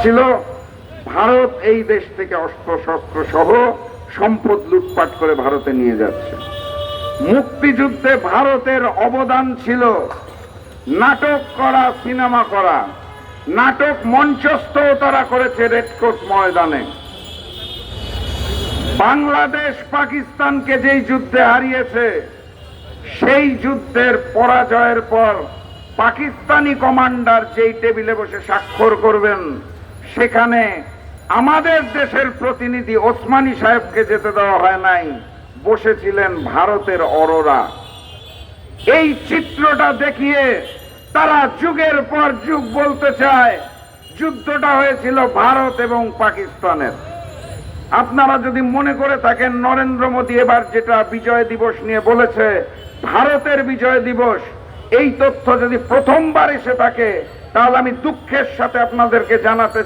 ছিল ভারত এই দেশ থেকে অস্ত্র শস্ত্র সহ সম্পদ লুটপাট করে ভারতে নিয়ে যাচ্ছে। মুক্তিযুদ্ধে ভারতের অবদান ছিল নাটক করা, সিনেমা করা। নাটক মঞ্চস্থ তারা করেছে রেডকোট ময়দানে। বাংলাদেশ পাকিস্তানকে যেই যুদ্ধে হারিয়েছে, সেই যুদ্ধের পরাজয়ের পর পাকিস্তানি কমান্ডার যেই টেবিলে বসে স্বাক্ষর করবেন সেখানে আমাদের দেশের প্রতিনিধি ওসমানী সাহেবকে যেতে দেওয়া হয় নাই, বসেছিলেন ভারতের অরোরা। এই চিত্রটা দেখিয়ে তারা যুগের পর যুগ বলতে চায়, যুদ্ধটা হয়েছিল ভারত এবং পাকিস্তানের। আপনারা যদি মনে করে থাকেন, নরেন্দ্র মোদী এবার যেটা বিজয় দিবস নিয়ে বলেছে, ভারতের বিজয় দিবস, এই তথ্য যদি প্রথমবার এসে থাকে, তাহলে আমি দুঃখের সাথে আপনাদেরকে জানাতে